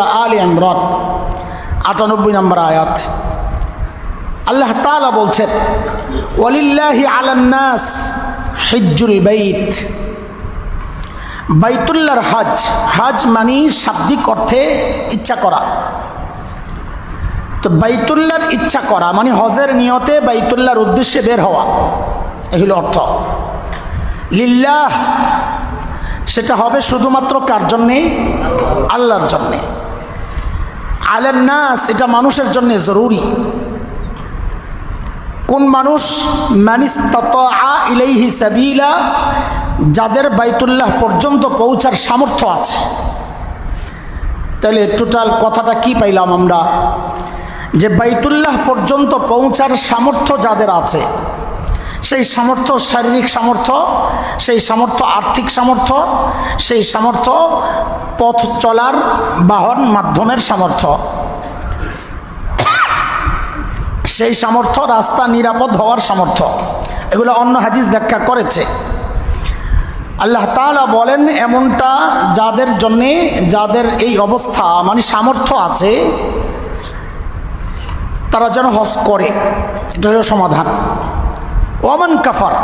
আলী আটানব্বই নম্বর আয়াত। আল্লাহ তালা বলছেন, ওয়ালিল্লাহি আলান্নাস হিজ্জুল বাইত। বাইতুল্লাহর হজ হজ মানে শাব্দিক অর্থে ইচ্ছা করা। তো বাইতুল্লাহর ইচ্ছা করা মানে হজের নিয়তে বাইতুল্লাহর উদ্দেশ্যে বের হওয়া। এগুলো অর্থ। লিল্লাহ, সেটা হবে শুধুমাত্র কার জন্যে? আল্লাহর জন্যে। আলের নাস, এটা মানুষের জন্য জরুরি। কোন মানুষ মানিস্তাত ইলাইহি সাবিলা, যাদের বাইতুল্লাহ পর্যন্ত পৌঁছার সামর্থ্য আছে। তাহলে টোটাল কথাটা কি পাইলাম আমরা? যে বাইতুল্লাহ পর্যন্ত পৌঁছার সামর্থ্য যাদের আছে সেই সামর্থ্য শারীরিক সামর্থ্য, সেই সামর্থ্য আর্থিক সামর্থ্য, সেই সামর্থ্য পথ চলার বাহন মাধ্যমের সামর্থ্য। সেই সামর্থ্য রাস্তা নিরাপদ হওয়ার সামর্থ্য। এগুলো অন্য হাদিস ব্যাখ্যা করেছে। আল্লাহ তাআলা বলেন, এমনটা যাদের জন্যে, যাদের এই অবস্থা মানে সামর্থ্য আছে, তারা যেন হজ করে। এটা সমাধান। ওয়ামান কাফার।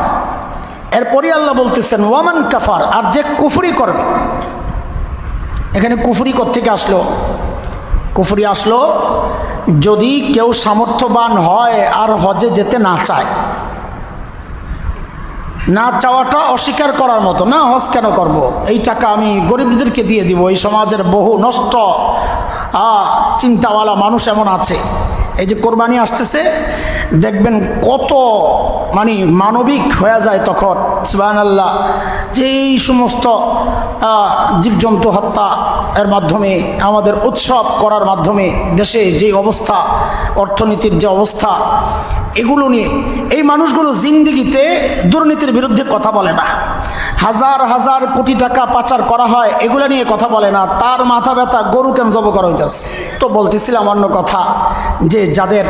এরপরই আল্লাহ বলতেছেন, ওয়ামান কাফার, আর যে কুফরি করবে। এখানে কুফরি থেকে আসলো? কুফরি আসলো যদি কেউ সামর্থ্যবান হয় আর হজে যেতে না চায়। না চাওয়াটা অস্বীকার করার মতো, না, হজ কেন করব। এই টাকা আমি গরিবদেরকে দিয়ে দিব, এই সমাজের বহু নষ্ট চিন্তাওয়ালা মানুষ এমন আছে। এই যে কোরবানি আসতেছে, দেখবেন কত মানে মানবিক হয়ে যায় তখন সুবাহ আল্লাহ যে এই সমস্ত জীবজন্তু হত্যা এর মাধ্যমে, আমাদের উৎসব করার মাধ্যমে, দেশে যে অবস্থা, অর্থনীতির যে অবস্থা, এগুলো নিয়ে, এই মানুষগুলো জিন্দিগিতে দুর্নীতির বিরুদ্ধে কথা বলে না। হাজার হাজার কোটি টাকা পাচার করা হয়, এগুলো নিয়ে কথা বলে না। তার মাথা ব্যথা, গরু কেন জব করা হইতেছে? তো বলতেছিলাম অন্য কথা, যে যাদের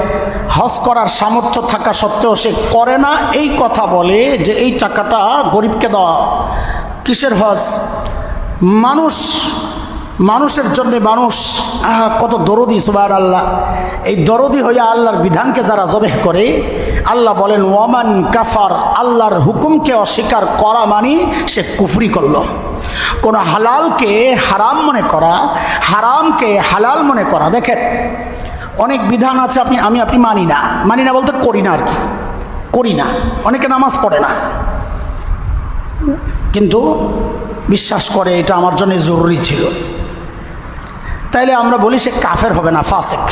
হজ করার সামর্থ্য থাকা সত্ত্বেও সে করে না, এই কথা বলে যে এই টাকাটা গরিবকে দেওয়া। কিসের হজ? মানুষ মানুষের জন্য মানুষ কত দরদি সুবাহ আল্লাহ এই দরদি হইয়া আল্লাহর বিধানকে যারা জবেহ করে, আল্লাহ বলেন, ওয়ামান কাফার, আল্লাহর হুকুমকে অস্বীকার করা মানি সে কুফরি করল। কোনো হালালকে হারাম মনে করা, হারামকে হালাল মনে করা। দেখেন, অনেক বিধান আছে আপনি, আমি, আপনি মানি না। মানি না বলতে করি না আর কি। করি না। অনেকে নামাজ পড়ে না। কিন্তু বিশ্বাস করে, এটা আমার জন্য জরুরি ছিল। তাইলে আমরা বলি সে কাফের হবে না, ফাসেক।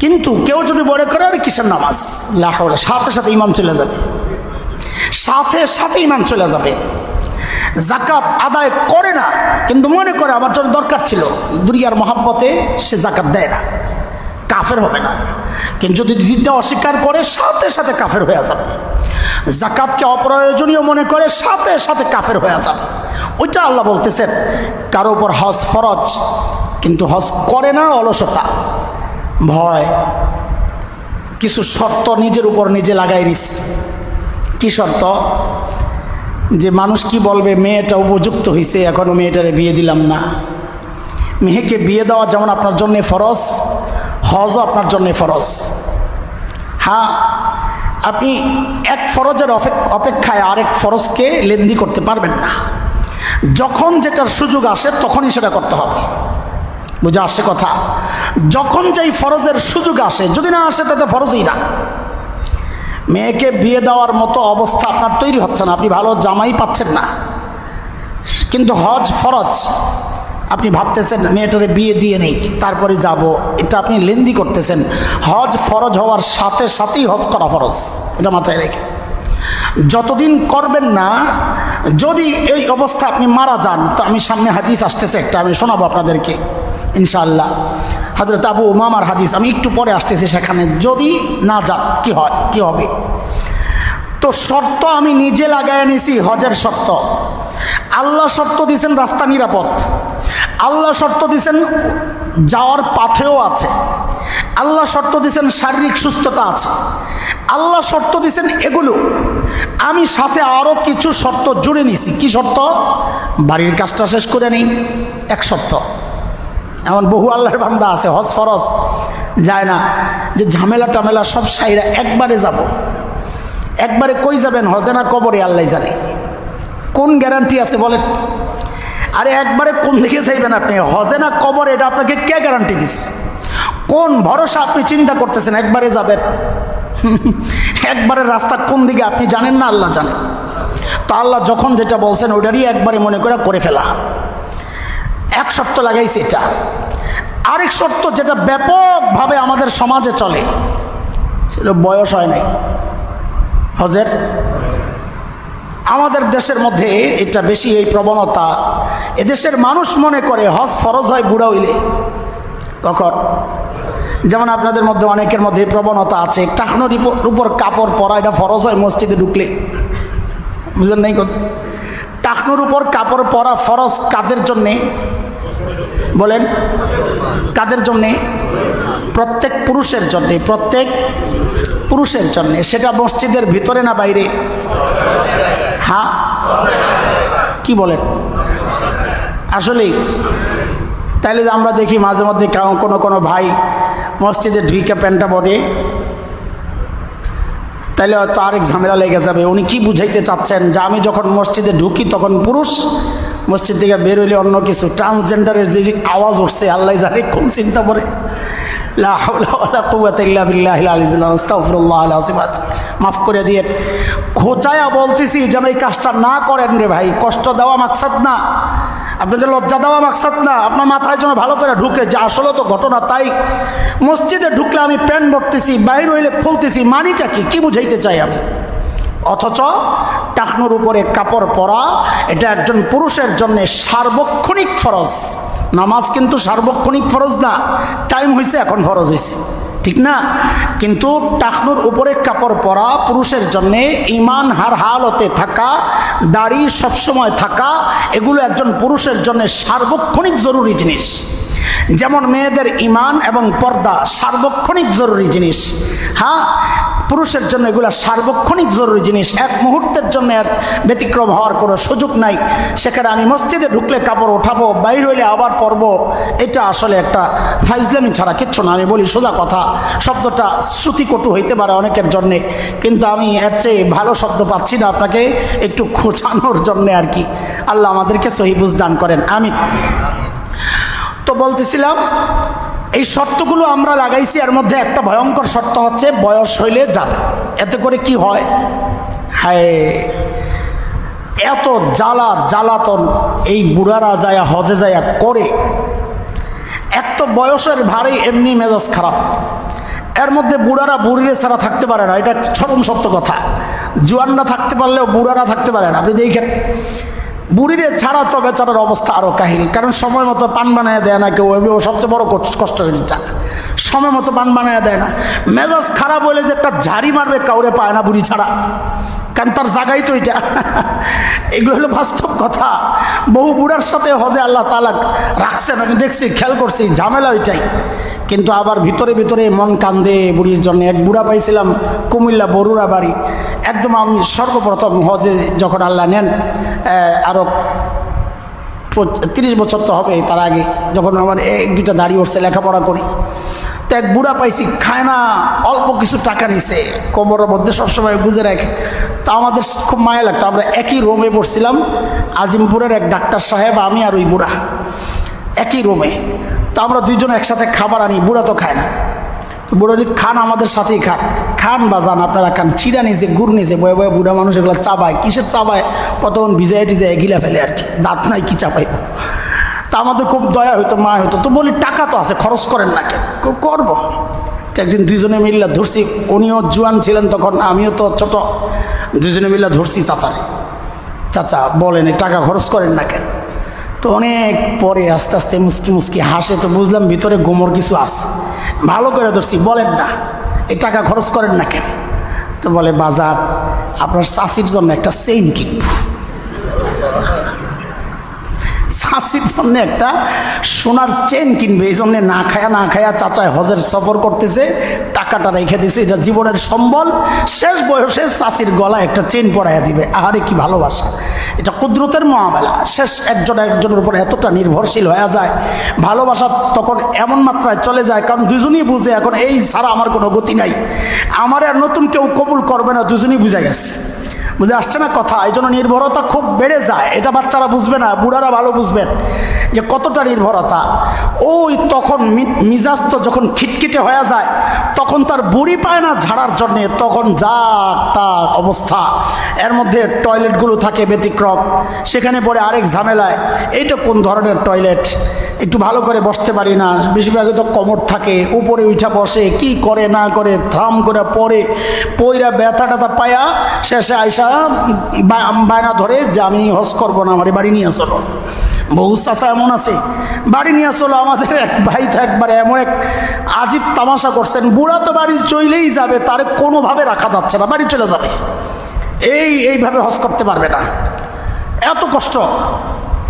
কিন্তু কেউ যদি মনে করে আর কিসের নামাজ? লাহলে সাথে সাথে ইমান চলে যাবে। সাথে সাথে ইমান চলে যাবে। জাকাত আদায় করে না, কিন্তু মনে করে আমার জন্য দরকার ছিল। দুনিয়ার মহাব্বতে সে জাকাত দেয় না। কাফের হবে না। কিন্তু যদি দিতে অস্বীকার করে, সাথে সাথে কাফের হয়ে যাবে। জাকাতকে অপ্রয়োজনীয় মনে করে, সাথে সাথে কাফের হয়ে যাবে। ওইটা আল্লাহ বলতেছেন কারও উপর হজ ফরজ, কিন্তু হজ করে না অলসতা, ভয়। কিছু শর্ত নিজের উপর নিজে লাগাই নিস। কি শর্ত? যে মানুষ কি বলবে, মেয়েটা উপযুক্ত হয়েছে এখনও মেয়েটারে বিয়ে দিলাম না। মেয়েকে বিয়ে দেওয়া যেমন আপনার জন্যে ফরজ, হজও আপনার জন্যে ফরজ। হ্যাঁ আপনি এক ফরজের অপেক- অপেক্ষায় আরেক ফরজকে লেন্দি করতে পারবেন না। যখন যেটার সুযোগ আসে, তখনই সেটা করতে হবে। বুঝে আসছে কথা? যখন যেই ফরজের সুযোগ আসে, যদি না আসে, তাতে ফরজই না। মেয়েকে বিয়ে দেওয়ার মতো অবস্থা আপনার তৈরি হচ্ছে না, আপনি ভালো জামাই পাচ্ছেন না। কিন্তু হজ ফরজ। আপনি ভাবতেছেন, মেয়েটারে বিয়ে দিয়ে নেই, তারপরে যাব। এটা আপনি লেন্দি করতেছেন। হজ ফরজ হওয়ার সাথে সাথেই হজ করা ফরজ। এটা মাথায় রেখে। যতদিন করবেন না যদি এই অবস্থা আপনি মারা যান, তো আমি সামনে হাদিস আসতেছে একটা, আমি শোনাবো আপনাদেরকে, ইনশাআল্লাহ। হজরত আবু উমামার হাদিস, আমি একটু পরে আসতেছি সেখানে। যদি না যান, কি হয়, কি হবে? তো শর্ত আমি নিজে লাগাই নিছি, হজের শর্ত। আল্লাহ শর্ত দিয়েছেন রাস্তা নিরাপদ। আল্লাহ শর্ত দিয়েছেন যাওয়ার পাথেও আছে। আল্লাহ শর্ত দিয়েছেন শারীরিক সুস্থতা আছে। আল্লাহ শর্ত দিয়েছেন এগুলো। আমি সাথে আরও কিছু শর্ত জুড়ে নিছি। কি শর্ত? বাড়ির কাজটা শেষ করে নেই। এক শর্ত। এমন বহু আল্লাহর বান্দা আছে, হজ ফরজ, যায় না। যে ঝামেলা টামেলা সব সাইরা একবারে যাব। একবারে কই যাবেন? হজে না কবরে? আল্লাহ জানে। কোন গ্যারান্টি আছে বলেন? আরে একবারে কোন দিকে চাইবেন আপনি? হজে না কবর? এটা আপনাকে কে গ্যারান্টি দিস কোন ভরসা আপনি চিন্তা করতেছেন? একবারে যাবেন। একবারে রাস্তা কোন দিকে আপনি জানেন না, আল্লাহ জানেন তা আল্লাহ যখন যেটা বলছেন ওইটারই একবারে মনে করে করে ফেলা। এক শর্ত লাগাইছে এটা। আরেক শর্ত যেটা ব্যাপকভাবে আমাদের সমাজে চলে, সেটা বয়স হয় নাই। হজের? আমাদের দেশের মধ্যে এটা বেশি এই প্রবণতা। এদেশের মানুষ মনে করে হজ ফরজ হয় বুড়া হইলে। কখন? যেমন আপনাদের মধ্যে অনেকের মধ্যে প্রবণতা আছে টাকনোর উপর কাপড় পরা, এটা ফরজ হয় মসজিদে ঢুকলে। বুঝলেন নাই কথা? টাকনোর উপর কাপড় পরা ফরজ কাদের জন্যে? বলেন, কাদের জন্যে? প্রত্যেক পুরুষের জন্যে, প্রত্যেক পুরুষের জন্যে। সেটা মসজিদের ভিতরে না বাইরে? হ্যাঁ? কি বলেন? আসলেই, তাইলে যে আমরা দেখি মাঝে মধ্যে কোনো কোনো ভাই মসজিদে ঢুইকে প্যান্টটা বটে তাইলে হয়তো আরেক ঝামেলা লেগে যাবে। উনি কি বুঝাইতে চাচ্ছেন? যে আমি যখন মসজিদে ঢুকি, তখন পুরুষ, মসজিদ থেকে বের হইলে অন্য কিছু। ট্রান্সজেন্ডারের যে আওয়াজ উঠছে, আল্লাহ জানে কোন চিন্তা করে। মাফ করে দিয়ে খোঁচায়া বলতেছি যেন এই কাজটা না করেন রে ভাই। কষ্ট দেওয়া মাকসাদ না। আপনাদের লজ্জা দেওয়া মাকসাদ না। আপনার মাথায় যেন ভালো করে ঢুকে যে আসলে তো ঘটনা তাই। মসজিদে ঢুকলে আমি প্যান্ট ভরতেছি, বাইর হইলে খুলতেছি, মানিটা কি? কি বুঝাইতে চাই আমি? অথচ টাকনোর উপরে কাপড় পরা, এটা একজন পুরুষের জন্য সার্বক্ষণিক ফরজ। নামাজ কিন্তু সার্বক্ষণিক ফরজ না। টাইম হয়েছে এখন ফরজ হয়েছে ঠিক না? কিন্তু টাকনুর উপরে কাপড় পরা পুরুষের জন্য ইমান হার হালতে থাকা, দাড়ি সবসময় থাকা, এগুলো একজন পুরুষের জন্য সার্বক্ষণিক জরুরি জিনিস। যেমন মেয়েদের ইমান এবং পর্দা সার্বক্ষণিক জরুরি জিনিস। হ্যাঁ? পুরুষের জন্য এগুলো সার্বক্ষণিক জরুরি জিনিস। এক মুহূর্তের জন্য আর ব্যতিক্রম হওয়ার কোনো সুযোগ নাই। সেখানে আমি মসজিদে ঢুকলে কাপড় ওঠাবো, বাইর হইলে আবার পরবো। এটা আসলে একটা ফাইজলামি ছাড়া কিচ্ছু না। আমি বলি, সোজা কথা, শব্দটা শ্রুতিকটু হইতে পারে অনেকের জন্যে। কিন্তু আমি এর চেয়ে ভালো শব্দ পাচ্ছি না আপনাকে, একটু খোঁচানোর জন্যে আর কি। আল্লাহ আমাদেরকে সহিবুজ দান করেন। আমি তো বলতেছিলাম এই শর্তগুলো আমরা লাগাইছি, এর মধ্যে একটা ভয়ঙ্কর শর্ত হচ্ছে বয়স হইলে যাবে। এতে করে কি হয়? হায়, এত জ্বালা জ্বালাতন এই বুড়ারা যায় হজে যায় করে। এক তো বয়সের ভারী, এমনি মেজাজ খারাপ। এর মধ্যে বুড়ারা বুড়িরে ছাড়া থাকতে পারে না, এটা চরম সত্য কথা। জুয়ানরা থাকতে পারলেও বুড়ারা থাকতে পারে না। আপনি দেখেন বুড়িরে ছাড়া তো বেচারার অবস্থা আরও কাহিল। কারণ সময় মতো পান বানায় দেয় না কেউ ও সবচেয়ে বড় কষ্ট- কষ্টের এটা। সময় মতো পান বানায় দেয় না। মেজাজ খারাপ হলে যে একটা ঝাড়ি মারবে কাউরে পায় না বুড়ি ছাড়া। কারণ তার জায়গাই তো এটা। এগুলো হলো বাস্তব কথা। বহু বুড়ার সাথে হজে আল্লাহ তালা রাখছেন। আমি দেখছি, খেয়াল করছি, ঝামেলা ওইটাই। কিন্তু আবার ভিতরে ভিতরে মন কান্দে বুড়ির জন্য। এক বুড়া পাইছিলাম কুমিল্লা বরুরা বাড়ি। একদম আমি সর্বপ্রথম হজে যখন আল্লাহ নেন আরও তিরিশ বছর তো হবে তার আগে, যখন আমার এক দুটা দাড়ি উঠছে, লেখাপড়া করি। তো এক বুড়া পাইছি, খায় না, অল্প কিছু টাকা নিছে, কোমরের মধ্যে সবসময় বুঝে রাখে। তো আমাদের খুব মায়া লাগতো, আমরা একই রোমে বসছিলাম, আজিমপুরের এক ডাক্তার সাহেব, আমি আর ওই বুড়া। একই রুমে। তো আমরা দুইজন একসাথে খাবার আনি বুড়া তো খায় না। তো বুড়ো বলি, খান আমাদের সাথেই খান। খান বা বাজান আপনারা খান। চিড়া নিয়েছে গুড় নিয়েছে বয়ে বয়ে বুড়া মানুষ এগুলো চাবায়। কিসের চাবায়? কতক্ষণ ভিজায় টিজায় গিলা ফেলে আর কি। দাঁত নাই কি চাপাই তা আমাদের খুব দয়া হইতো মা হইতো। তো বলি টাকা তো আছে খরচ করেন না কেন? করব। একদিন দুইজনে মিল্লা ধরছি উনিও জুয়ান ছিলেন তখন আমিও তো ছোট। দুজনে মিল্লা ধরছি চাচারে। চাচা বলেন টাকা খরচ করেন না কেন? তো অনেক পরে আস্তে আস্তে মুসকি মুসকি হাসে, তো বুঝলাম ভিতরে গোমর কিছু আছে। ভালো করে ধরছি, বলেন না, এই টাকা খরচ করেন না কেন? তো বলে, বাজার, আপনার চাষির জন্য একটা চেইন কিনব। চাষির জন্য একটা সোনার চেন কিনবে, এই জন্য না খায়া না খায়া চাচায় হজের সফর করতেছে, টাকাটা রেখে দিছে, এটা জীবনের সম্বল। শেষ বয়সে চাষির গলায় একটা চেন পরাইয়া দিবে। আহারে কি ভালোবাসা। এটা কুদরতের মহামেলা। শেষ একজন একজনের উপর এতটা নির্ভরশীল হয়ে যায়, ভালোবাসা তখন এমন মাত্রায় চলে যায়, কারণ দুজনই বুঝে এখন এই ছাড়া আমার কোনো গতি নাই। আমার আর নতুন কেউ কবুল করবে না, দুজনই বুঝে গেছে। বুঝে আসছে না কথা? এই জন্য নির্ভরতা খুব বেড়ে যায়। এটা বাচ্চারা বুঝবে না, বুড়ারা ভালো বুঝবেন। যে কতটা নির্ভরতা? ওই তখন মিজাজ তো যখন খিটখিটে হয়ে যায়, তখন তার বুড়ি পায় না ঝাড়ার জন্যে, তখন যা তার অবস্থা। এর মধ্যে টয়লেটগুলো থাকে ব্যতিক্রম। সেখানে পরে আরেক ঝামেলায়, এইটা কোন ধরনের টয়লেট? একটু ভালো করে বসতে পারি না, বেশিরভাগই তো কমর থাকে, উপরে উঠা বসে, কি করে না করে থ্রাম করে পরে পইরা ব্যথা ট্যাথা পায়া শেষে আইসা বায়না ধরে যে আমি হজ করব না, আমার বাড়ি নিয়ে চলো। বহু চাষা এমন আছে, বাড়ি নিয়ে চলো, আমাদের এক ভাই তো একবার এমন এক আজীব তামাশা করছেন, বুড়া তো বাড়ি চলেই যাবে, তার কোনোভাবে রাখা যাচ্ছে না, বাড়ি চলে যাবে। এই এইভাবে হজ করতে পারবে না। এত কষ্ট।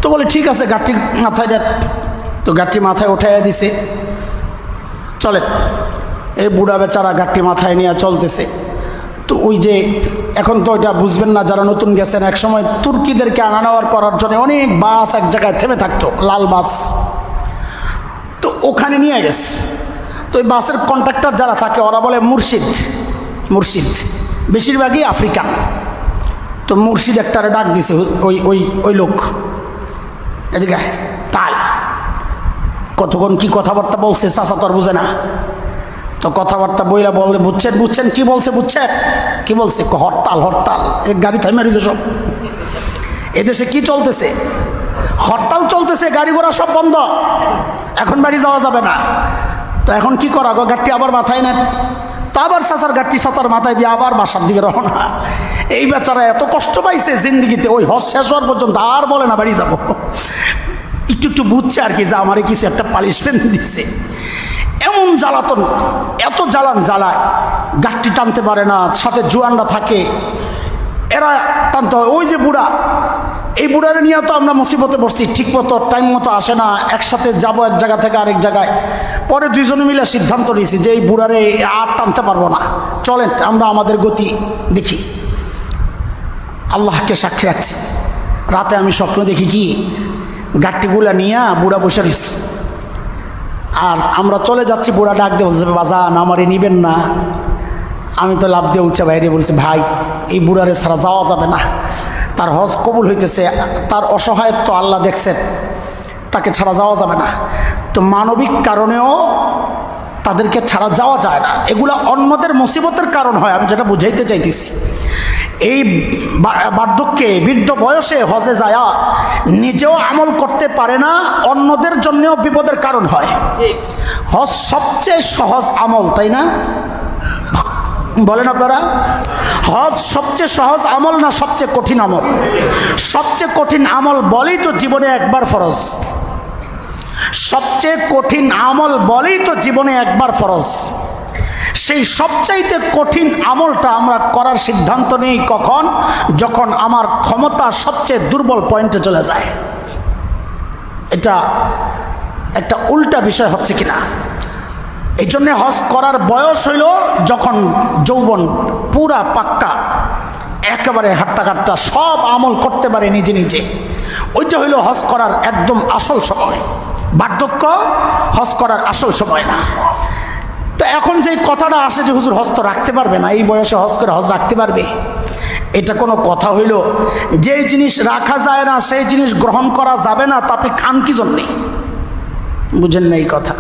তো বলে, ঠিক আছে গাঠটি মাথায় দেন। তো গাঠটি মাথায় উঠাইয়া দিছে। চলেন। এই বুড়া বেচারা গাঠটি মাথায় নিয়ে চলতেছে। তো ওই যে এখন তো ওইটা বুঝবেন না, যারা নতুন গেছেন এক সময় তুর্কিদেরকে আনা নেওয়ার করার জন্য অনেক বাস এক জায়গায় থেমে থাকতো, লাল বাস। তো ওখানে নিয়ে গেছে। তো ওই বাসের কন্ট্রাক্টর যারা থাকে, ওরা বলে মুর্শিদ মুর্শিদ। বেশিরভাগই আফ্রিকান। তো মুর্শিদ একটারে ডাক দিছে ওই ওই ওই লোক। এদিকে তাল। কতক্ষণ কি কথাবার্তা বলছে, চাচা তো আর বুঝে না। তো কথাবার্তা বইলা বললে, বুঝছেন বুঝছেন, কি বলছে, বুঝছেন? কি বলছে? হরতাল হরতাল। এক গাড়ি থামে রয়েছে সব। এদেশে কি চলতেছে? হরতাল চলতেছে, গাড়ি ঘোড়া সব বন্ধ। এখন বাড়ি যাওয়া যাবে না। তো এখন কি করা গো? গাড়ি আবার মাথায় নেন। তো আবার চাচার গাড়িটি চাচার মাথায় দিয়ে আবার বাসার দিকে রওনা। এই বেচারা এত কষ্ট পাইছে জিন্দিগিতে। ওই হজ শেষ হওয়ার পর্যন্ত আর বলে না, বাড়ি যাব। একটু একটু বুঝছে আর কি যে আমারে কিছু একটা পানিশমেন্ট দিচ্ছে এমন জ্বালাতন, এত জ্বালান জ্বালায় গাঠটি টানতে পারে না, সাথে জোয়ানরা থাকে। এরা টানতে হয়। ওই যে বুড়া, এই বুড়ারে নিয়ে তো আমরা মুসিবতে বসছি ঠিক মতো টাইম মতো আসে না, একসাথে যাব এক জায়গা থেকে আরেক জায়গায়। পরে দুইজনে মিলে সিদ্ধান্ত নিয়েছি যে এই বুড়ারে আর টানতে পারব না। চলেন, আমরা আমাদের গতি দেখি। আল্লাহকে সাক্ষী রাখছি। রাতে আমি স্বপ্ন দেখি কি গাট্টিগুলা নিয়ে বুড়া বসে রয়েছে আর আমরা চলে যাচ্ছি, বুড়া ডাক দিয়ে বলছে বাজান আমারে নিবেন না। আমি তো লাভ দিয়ে উঠছে বাইরে বলছে, ভাই, এই বুড়ারে ছাড়া যাওয়া যাবে না। তার হজ কবুল হইতেছে, তার অসহায়ত্ব আল্লাহ দেখছেন। তাকে ছাড়া যাওয়া যাবে না। তো মানবিক কারণেও তাদেরকে ছাড়া যাওয়া যায় না। এগুলা অন্যদের মুসিবতের কারণ হয়, আমি যেটা বুঝাইতে চাইতেছি। এই বার্ধক্যে বৃদ্ধ বয়সে হজে যায়া নিজেও আমল করতে পারে না অন্যদের জন্যও বিপদের কারণ হয়। হজ সবচেয়ে সহজ আমল তাই না? বলেন আপনারা। হজ সবচেয়ে সহজ আমল না সবচেয়ে কঠিন আমল? সবচেয়ে কঠিন আমল বলেই তো জীবনে একবার ফরজ। সবচেয়ে কঠিন আমল বলেই তো জীবনে একবার ফরজ। সেই সবচাইতে কঠিন আমলটা আমরা করার সিদ্ধান্ত নেই কখন? যখন আমার ক্ষমতা সবচেয়ে দুর্বল পয়েন্টে চলে যায়। এটা একটা উল্টা বিষয় হচ্ছে কিনা? এই জন্যে হজ করার বয়স হইল যখন যৌবন পুরা পাক্কা, একেবারে হাট্টা কাট্টা সব আমল করতে পারে নিজে নিজে। ওইটা হইল হজ করার একদম আসল সময়। বার্ধক্য হজ করার আসল সময় না। তো এখন যে কথাটা আসে যে হুজুর হস্ত রাখতে পারবে না, এই বয়সে হজ করে হজ রাখতে পারবে, এটা কোনো কথা হইল? যে জিনিস রাখা যায় না, সেই জিনিস গ্রহণ করা যাবে না, তা আপনি খান কি জন্যে? বুঝেন না এই কথা।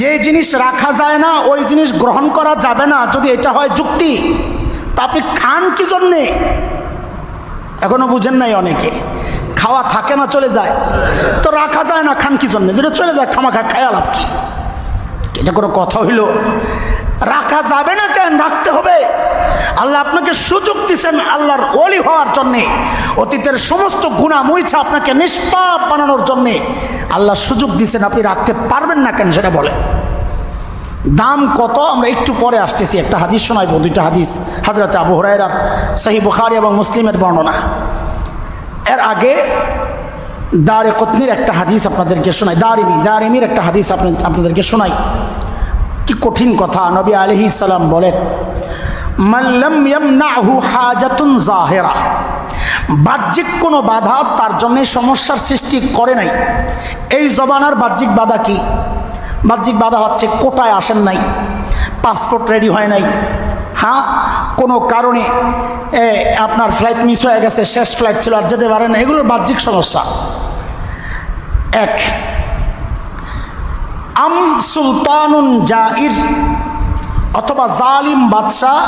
যে জিনিস রাখা যায় না, ওই জিনিস গ্রহণ করা যাবে না, যদি এটা হয় যুক্তি, তা আপনি খান কি জন্যে? এখনও বুঝেন নাই অনেকে। খাওয়া থাকে না, চলে যায়। তো রাখা যায় না, খান কি জন্যে? যেটা চলে যায়, খামাখা খায়া লাভ কি? এটা কোনো কথা হইল। রাখা যাবে না কেন? রাখতে হবে। আল্লাহ আপনাকে সুযোগ দিচ্ছেন আল্লাহর ওলি হওয়ার জন্যে। অতীতের সমস্ত গুণা মুইছা আপনাকে নিষ্পাপ বানানোর জন্যে। আল্লাহ সুযোগ দিচ্ছেন আপনি রাখতে পারবেন না কেন সেটা বলে দাম কত? আমরা একটু পরে আসতেছি। একটা হাদিস শোনাইব, দুইটা হাদিস। হাজরত আবু হরাইরার সহি বুখারি এবং মুসলিমের বর্ণনা। এর আগে দারে কতনির একটা হাদিস আপনাদেরকে শোনাই। দারিমি, দারিমির একটা হাদিস আপনি আপনাদেরকে শোনাই। কি কঠিন কথা, নবী আলহি সালাম বলেন হাজাতুন জাহেরা বাহ্যিক কোনো বাধা তার জন্য সমস্যার সৃষ্টি করে নাই। এই জবানার বাহ্যিক বাধা কি? বাহ্যিক বাধা হচ্ছে কোটায় আসেন নাই, পাসপোর্ট রেডি হয় নাই হ্যাঁ? কোনো কারণে আপনার ফ্লাইট মিস হয়ে গেছে, শেষ ফ্লাইট ছিল, আর যেতে পারেন না এগুলোর বাহ্যিক সমস্যা। এক, আম সুলতানুন জাইর অথবা জালিম বাদশাহ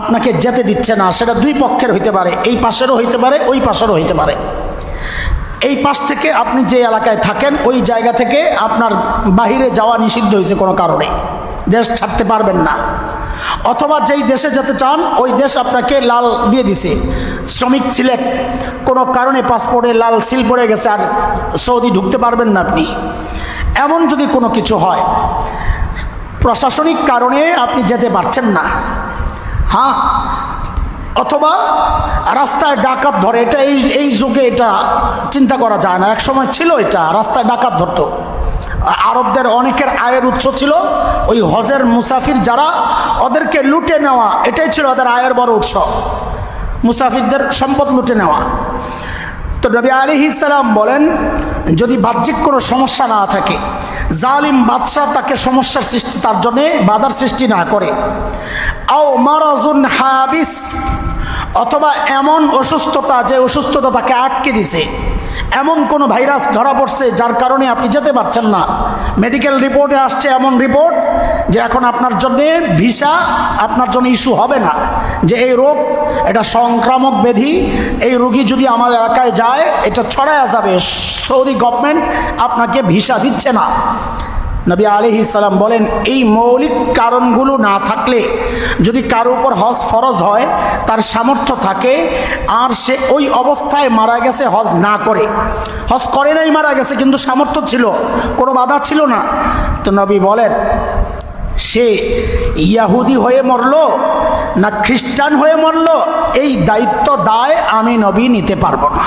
আপনাকে যেতে দিচ্ছে না, সেটা দুই পক্ষের হইতে পারে, এই পাশেরও হইতে পারে, ওই পাশেরও হইতে পারে। এই পাশ থেকে আপনি যে এলাকায় থাকেন, ওই জায়গা থেকে আপনার বাহিরে যাওয়া নিষিদ্ধ হয়েছে কোনো কারণে। দেশ ছাড়তে পারবেন না। অথবা যেই দেশে যেতে চান, ওই দেশ আপনাকে লাল দিয়ে দিছে। শ্রমিক ছিলেন কোনো কারণে পাসপোর্টে লাল সিল পড়ে গেছে আর সৌদি ঢুকতে পারবেন না আপনি। এমন যদি কোনো কিছু হয়, প্রশাসনিক কারণে আপনি যেতে পারছেন না। হ্যাঁ? অথবা রাস্তায় ডাকাত ধরে, এটা এই এই যুগে এটা চিন্তা করা যায় না। এক সময় ছিল এটা, রাস্তায় ডাকাত ধরতো। আরবদের অনেকের আয়ের উৎস ছিল ওই হজের মুসাফির যারা, ওদেরকে লুটে নেওয়া, এটাই ছিল ওদের আয়ের বড় উৎস। মুসাফিরদের সম্পদ লুটে নেওয়া। তো নবী আলী ইসালাম বলেন, যদি বাহ্যিক কোনো সমস্যা না থাকে, জালিম বাদশাহ তাকে সমস্যার সৃষ্টি, তার জন্যে বাধার সৃষ্টি না করে। আও মারাজুন হাবিস, অথবা এমন অসুস্থতা যে অসুস্থতা তাকে আটকে দিছে। এমন কোনো ভাইরাস ধরা পড়ছে যার কারণে আপনি যেতে পারছেন না। মেডিকেল রিপোর্টে আসছে এমন রিপোর্ট যে এখন আপনার জন্যে ভিসা, আপনার জন্য ইস্যু হবে না। যে এই রোগ, এটা সংক্রামক ব্যাধি, এই রোগী যদি আমার এলাকায় যায়, এটা ছড়ায়া যাবে। সৌদি গভর্নমেন্ট আপনাকে ভিসা দিচ্ছে না। নবী আলিহি সালাম বলেন, এই মৌলিক কারণগুলো না থাকলে, যদি কারও উপর হজ ফরজ হয়, তার সামর্থ্য থাকে, আর সে ওই অবস্থায় মারা গেছে, হজ না করে। হজ করে নাই, মারা গেছে, কিন্তু সামর্থ্য ছিল, কোনো বাধা ছিল না। তো নবী বলেন, সে ইয়াহুদি হয়ে মরল, না খ্রিস্টান হয়ে মরল, এই দায়িত্ব দায় আমি নবী নিতে পারব না।